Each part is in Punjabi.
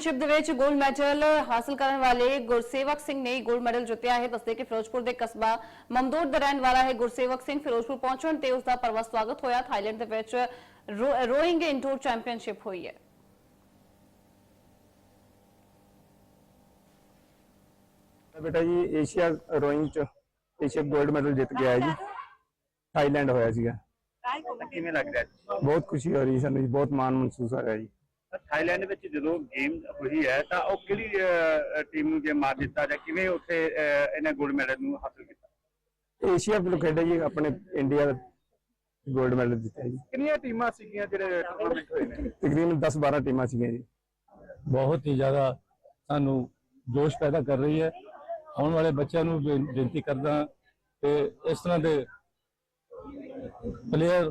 चैंपियनशिप गोल्ड मैडल हासिल करने वाले गुरसेवक सिंह ने गोल्ड मैडल जितया है दसते कि फिरोजपुर के कस्बा ममदोर रहने वाला है गुरसेवक सिंह फिरोजपुर पहुंचन उसका परव स्वागत होया Thailand row, rowing indoor championship हुई है बेटा जी Asia rowing Asia gold medal जीत गया है जी थाईलैंड होया सीगा बहुत खुशी हो रही है सू बहुत मान महसूस हो रहा है जी ਥਾਈਲੈਂਡ ਵਿੱਚ ਜਦੋਂ ਗੇਮ ਹੋਈ ਹੈ ਤਾਂ ਉਹ ਕਿਹੜੀ ਟੀਮ ਨੂੰ ਜੇ ਮਾਰ ਦਿੱਤਾ ਜਾਂ ਕਿਵੇਂ ਉੱਥੇ ਇਹਨੇ 골ਡ ਮੈਡਲ ਨੂੰ ਹਾਸਲ ਕੀਤਾ? ਏਸ਼ੀਆ ਵੱਲੋਂ ਖੇਡਿਆ ਜੀ ਆਪਣੇ ਇੰਡੀਆ ਦਾ 골ਡ ਮੈਡਲ ਜਿੱਤਿਆ ਜੀ। ਕਿੰਨੀਆਂ ਟੀਮਾਂ ਸੀਗੀਆਂ ਜਿਹੜੇ ਟੂਰਨਾਮੈਂਟ ਹੋਏ ਨੇ? ਤਕਰੀਬਨ 10 12 ਟੀਮਾਂ ਸੀਗੀਆਂ ਜੀ। ਬਹੁਤ ਹੀ ਜ਼ਿਆਦਾ ਸਾਨੂੰ ਜੋਸ਼ ਪੈਦਾ ਕਰ ਰਹੀ ਹੈ। ਆਉਣ ਵਾਲੇ ਬੱਚਿਆਂ ਨੂੰ ਬੇਨਤੀ ਕਰਦਾ ਕਿ ਇਸ ਤਰ੍ਹਾਂ ਦੇ ਪਲੇਅਰ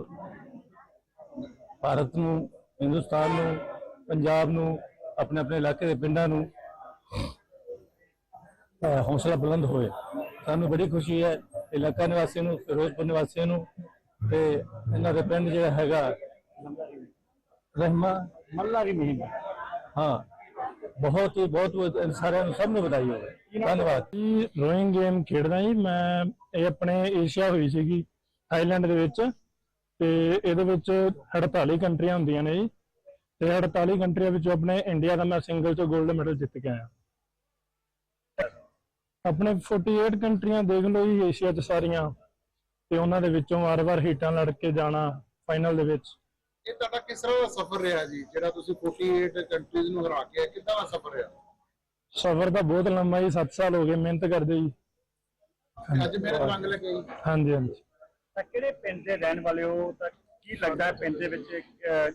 ਭਾਰਤ ਨੂੰ ਹਿੰਦੁਸਤਾਨ ਨੂੰ ਪੰਜਾਬ ਨੂੰ, ਆਪਣੇ ਆਪਣੇ ਇਲਾਕੇ ਦੇ ਪਿੰਡਾਂ ਨੂੰ ਹੌਸਲਾ ਬੁਲੰਦ ਹੋਏ ਸਾਨੂੰ ਬੜੀ ਖੁਸ਼ੀ ਹੈ, ਇਲਾਕਾ ਨਿਵਾਸੀਆਂ ਨੂੰ, ਫਿਰੋਜ਼ਪੁਰ ਨਿਵਾਸੀਆਂ ਨੂੰ ਤੇ ਇਹਨਾਂ ਦੇ ਪਿੰਡ ਜਿਹੜਾ ਹੈਗਾ, ਰਹਿਮਾ ਮੱਲਾ ਦੀ ਮਹੀਨਾ ਹਾਂ। ਬਹੁਤ ਹੀ, ਬਹੁਤ ਬਹੁਤ ਸਾਰਿਆਂ ਨੂੰ ਸਭ ਨੂੰ ਵਧਾਈ ਹੋਵੇ। ਧੰਨਵਾਦ। ਜੀ, ਰੋਇੰਗ ਗੇਮ ਖੇਡਦਾ ਜੀ। ਮੈਂ, ਇਹ ਆਪਣੇ ਏਸ਼ੀਆ ਹੋਈ ਸੀਗੀ, ਥਾਈਲੈਂਡ ਦੇ ਵਿੱਚ ਤੇ ਇਹਦੇ ਵਿੱਚ 48 ਕੰਟਰੀਆਂ ਹੁੰਦੀਆਂ ਨੇ ਜੀ। ਤੇ 48 ਕੰਟਰੀਆਂ ਵਿੱਚੋਂ ਆਪਣੇ ਇੰਡੀਆ ਦਾ ਮੈਂ ਸਿੰਗਲ ਚ 골ਡ ਮੈਡਲ ਜਿੱਤ ਕੇ ਆਇਆ। ਆਪਣੇ 48 ਕੰਟਰੀਆਂ ਦੇਖ ਲਓ ਜੀ ਏਸ਼ੀਆ ਚ ਸਾਰੀਆਂ ਤੇ ਉਹਨਾਂ ਦੇ ਵਿੱਚੋਂ ਵਾਰ-ਵਾਰ ਹੀਟਾਂ ਲੜ ਕੇ ਜਾਣਾ ਫਾਈਨਲ ਦੇ ਵਿੱਚ। ਇਹ ਤੁਹਾਡਾ ਕਿਸ ਤਰ੍ਹਾਂ ਦਾ ਸਫ਼ਰ ਰਿਹਾ ਜੀ? ਜਿਹੜਾ ਤੁਸੀਂ 48 ਕੰਟਰੀਜ਼ ਨੂੰ ਹਰਾ ਕੇ ਕਿੱਦਾਂ ਦਾ ਸਫ਼ਰ ਰਿਹਾ? ਸਫ਼ਰ ਤਾਂ ਬਹੁਤ ਲੰਮਾ ਜੀ 7 ਸਾਲ ਹੋ ਗਏ ਮਿਹਨਤ ਕਰਦੇ ਜੀ। ਅੱਜ ਮੇਰੇ ਰੰਗ ਲੱਗੇ ਜੀ ਹਾਂਜੀ ਹਾਂਜੀ। ਤਾਂ ਕਿਹੜੇ ਪਿੰਡ ਦੇ ਰਹਿਣ ਵਾਲੇ ਹੋ? ਤਾਂ ਕੀ ਲੱਗਦਾ ਹੈ ਪਿੰਡ ਦੇ ਵਿੱਚ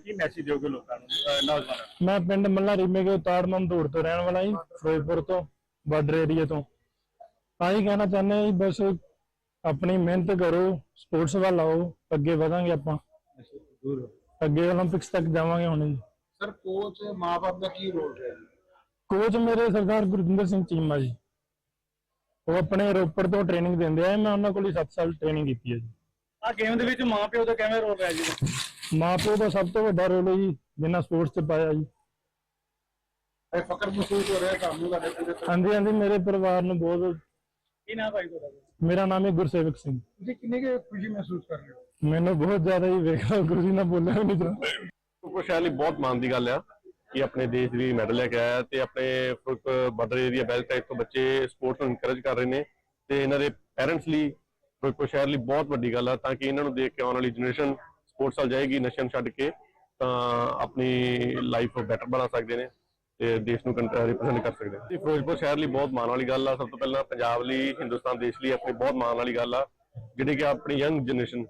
ਕੀ ਮੈਸੇਜ ਦਿਓਗੇ ਲੋਕਾਂ ਨੂੰ ਨੌਜਵਾਨਾਂ ਮੈਂ ਪਿੰਡ ਮੱਲਾ ਰੀਮੇ ਕੇ ਉਤਾੜ ਮਮਦੂੜ ਤੋਂ ਰਹਿਣ ਵਾਲਾ ਜੀ ਫਿਰੋਜ਼ਪੁਰ ਤੋਂ ਬਾਰਡਰ ਏਰੀਆ ਤੋਂ। ਆਹੀ ਕਹਿਣਾ ਚਾਹੁੰਦੇ ਹਾਂ ਬਸ ਆਪਣੀ ਮਿਹਨਤ ਕਰੋ ਸਪੋਰਟਸ ਵੱਲ ਆਓ ਅੱਗੇ ਵਧਾਂਗੇ ਆਪਾਂ। ਅੱਗੇ 올림픽ਸ ਤੱਕ ਜਾਵਾਂਗੇ ਹੁਣ ਜੀ। ਸਰ ਕੋਚ ਮਾਪੇ ਦਾ ਕੀ ਰੋਲ ਹੈ ਕੋਚ ਮੇਰੇ ਸਰਦਾਰ ਗੁਰਜਿੰਦਰ ਸਿੰਘ ਚੀਮਾ ਜੀ। ਉਹ ਆਪਣੇ ਰੋਪੜ ਤੋਂ ਟ੍ਰੇਨਿੰਗ ਦਿੰਦੇ ਆ ਮੈਂ ਉਹਨਾਂ ਕੋਲ 7 ਸਾਲ ਟ੍ਰੇਨਿੰਗ ਕੀਤੀ ਹੈ ਜੀ। ਆ ਗੇਮ ਦੇ ਵਿੱਚ ਮਾਂ ਪਿਓ ਦਾ ਕਿਵੇਂ ਰੋਲ ਰਿਹਾ ਜੀ? ਮਾਪਿਓ ਦਾ ਸਭ ਤੋਂ ਵੱਡਾ ਰੋਲ ਹੈ ਜੀ ਜਿੰਨਾ ਸਪੋਰਟਸ 'ਚ ਪਾਇਆ ਜੀ। ਇਹ ਫਕਰ ਮਹਿਸੂਸ ਹੋ ਰਿਹਾ ਤੁਹਾਨੂੰ ਤੁਹਾਡੇ ਪੂਰੇ ਤੋਂ। ਹਾਂਜੀ ਹਾਂਜੀ ਮੇਰੇ ਪਰਿਵਾਰ ਨੂੰ ਬਹੁਤ ਕੀ ਨਾਮ ਭਾਈ ਤੁਹਾਡਾ? ਮੇਰਾ ਨਾਮ ਹੈ ਗੁਰਸੇਵਕ ਸਿੰਘ। ਤੁਸੀਂ ਕਿੰਨੀ ਕੁ ਖੁਸ਼ੀ ਮਹਿਸੂਸ ਕਰ ਰਹੇ ਹੋ? ਮੈਨੂੰ ਬਹੁਤ ਜ਼ਿਆਦਾ ਹੀ ਵੇਖਦਾ ਗੁਰੂ ਜੀ ਨਾਲ ਬੋਲਿਆ ਵੀ ਨਹੀਂ ਜਾਂਦਾ। ਲਈ ਬਹੁਤ ਮਾਣ ਦੀ ਗੱਲ ਆ ਕਿ ਆਪਣੇ ਦੇਸ਼ ਦੀ ਮੈਡਲ ਲੈ ਕੇ ਆਇਆ ਤੇ ਆਪਣੇ ਬਾਰਡਰ ਏਰੀਆ ਬੈਲਟ ਟਾਈਪ ਤੋਂ ਬੱਚੇ ਸਪੋਰਟਸ ਨੂੰ ਇਨਕਰੇਜ ਕਰ ਰਹੇ ਨੇ ਤੇ ਇਹਨਾਂ ਦੇ ਪੈਰੈਂਟਸ ਲਈ ਫਿਰੋਜ਼ਪੁਰ ਸ਼ਹਿਰ ਲਈ ਬਹੁਤ ਵੱਡੀ ਗੱਲ ਆ, ਤਾਂ ਕਿ ਇਹਨਾਂ ਨੂੰ ਦੇਖ ਕੇ ਆਉਣ ਵਾਲੀ ਜਨਰੇਸ਼ਨ ਸਪੋਰਟਸ ਵੱਲ ਜਾਏਗੀ, ਨਸ਼ਿਆਂ ਨੂੰ ਛੱਡ ਕੇ, ਤਾਂ ਆਪਣੀ ਲਾਈਫ ਬੈਟਰ ਬਣਾ ਸਕਦੇ ਨੇ ਤੇ ਦੇਸ਼ ਨੂੰ ਰਿਪਰੈਜ਼ੈਂਟ ਕਰ ਸਕਦੇ ਨੇ। ਫਿਰੋਜ਼ਪੁਰ ਸ਼ਹਿਰ ਲਈ ਬਹੁਤ ਮਾਣ ਵਾਲੀ ਗੱਲ ਆ, ਸਭ ਤੋਂ ਪਹਿਲਾਂ ਪੰਜਾਬ ਲਈ, ਹਿੰਦੁਸਤਾਨ ਦੇਸ਼ ਲਈ ਆਪਣੀ ਬਹੁਤ ਮਾਣ ਵਾਲੀ ਗੱਲ ਆ, ਜਿਹੜੀ ਕਿ ਆਪਣੀ ਯੰਗ ਜਨਰੇਸ਼ਨ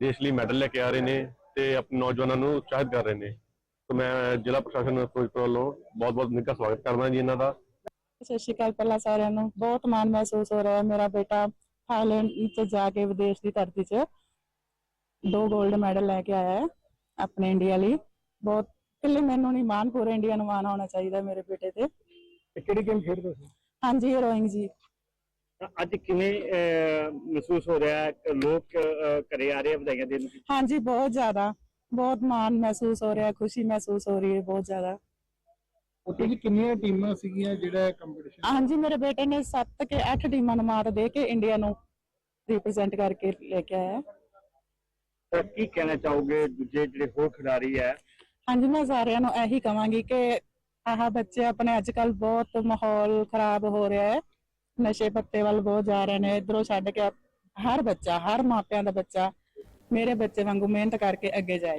ਦੇਸ਼ ਲਈ ਮੈਡਲ ਲੈ ਕੇ ਆ ਰਹੇ ਨੇ ਤੇ ਆਪਣੇ ਨੌਜਵਾਨਾਂ ਨੂੰ ਉਤਸ਼ਾਹਿਤ ਕਰ ਰਹੇ ਨੇ। ਤੇ ਮੈਂ ਜ਼ਿਲ੍ਹਾ ਪ੍ਰਸ਼ਾਸਨ ਫਿਰੋਜ਼ਪੁਰ ਵੱਲੋਂ ਬਹੁਤ ਬਹੁਤ ਨਿੱਘਾ ਸਵਾਗਤ ਕਰਦਾ ਜੀ ਇਹਨਾਂ ਦਾ। ਸਤਿ ਸ਼੍ਰੀ ਅਕਾਲ ਪਹਿਲਾਂ ਸਾਰਿਆਂ ਨੂੰ। ਬਹੁਤ ਮਾਣ ਮਹਿਸੂਸ ਹੋ ਰਿਹਾ ਹੈ। ਮੇਰਾ ਬੇਟਾ ਥਾਈਲੈਂਡ ਚ ਜਾ ਕੇ ਵਿਦੇਸ਼ ਦੀ ਧਰਤੀ 'ਚ ਦੋ 골ਡ ਮੈਡਲ ਲੈ ਕੇ ਆਇਆ ਹੈ ਆਪਣੇ ਇੰਡੀਆ ਲਈ ਬਹੁਤ ਇਕੱਲੇ ਮੈਨੂੰ ਨਹੀਂ ਮਾਣ ਪੂਰੇ ਇੰਡੀਆ ਨੂੰ ਮਾਣ ਹੋਣਾ ਚਾਹੀਦਾ ਮੇਰੇ ਬੇਟੇ ਤੇ ਕਿਹੜੀ ਗੇਮ ਖੇਡਦੇ ਸੀ ਹਾਂਜੀ ਰੋਇੰਗ ਜੀ ਤਾਂ ਅੱਜ ਕਿਵੇਂ ਅਹ, ਮਹਿਸੂਸ ਹੋ ਰਿਹਾ ਹੈ ਕਿ ਲੋਕ ਅਹ, ਘਰੇ ਆ ਰਹੇ ਆ ਵਧਾਈਆਂ ਦੇਣ ਨੂੰ ਹਾਂਜੀ ਬਹੁਤ ਜ਼ਿਆਦਾ ਬਹੁਤ ਮਾਣ ਮਹਿਸੂਸ ਹੋ ਰਿਹਾ ਹੈ ਖੁਸ਼ੀ ਮਹਿਸੂਸ ਹੋ ਰਹੀ ਹੈ ਬਹੁਤ ਜ਼ਿਆਦਾ ਉੱਥੇ ਜੀ ਕਿੰਨੀਆਂ ਟੀਮਾਂ ਸੀਗੀਆਂ ਜਿਹੜਾ ਕੰਪੀਟੀਸ਼ਨ ਹਾਂਜੀ ਮੇਰੇ ਬੇਟੇ ਨੇ 7 ਕੇ 8 ਟੀਮਾਂ ਨੂੰ ਮਾਤ ਦੇ ਕੇ ਇੰਡੀਆ ਨੂੰ ਰਿਪਰੈਜ਼ੈਂਟ ਕਰਕੇ ਲੈ ਕੇ ਆਇਆ। ਤਾਂ ਕੀ ਕਹਿਣਾ ਚਾਹੋਗੇ? ਦੂਜੇ ਜਿਹੜੇ ਹੋਰ ਖਿਡਾਰੀ ਹੈ। ਹਾਂਜੀ ਮੈਂ ਸਾਰਿਆਂ ਨੂੰ ਇਹੀ ਕਵਾਂਗੀ ਕਿ ਆਹ ਬੱਚੇ ਆਪਣੇ ਅੱਜ ਕੱਲ ਬਹੁਤ ਮਾਹੌਲ ਖਰਾਬ ਹੋ ਰਿਹਾ ਹੈ। ਨਸ਼ੇ ਪੱਤੇ ਵੱਲ ਬਹੁਤ ਜਾ ਰਹੇ ਨੇ। ਇਧਰੋਂ ਛੱਡ ਕੇ ਹਰ ਬੱਚਾ ਹਰ ਮਾਪਿਆਂ ਦਾ ਬੱਚਾ ਮੇਰੇ ਬੱਚੇ ਵਾਂਗੂ ਮਿਹਨਤ ਕਰਕੇ ਅੱਗੇ ਜਾਏ।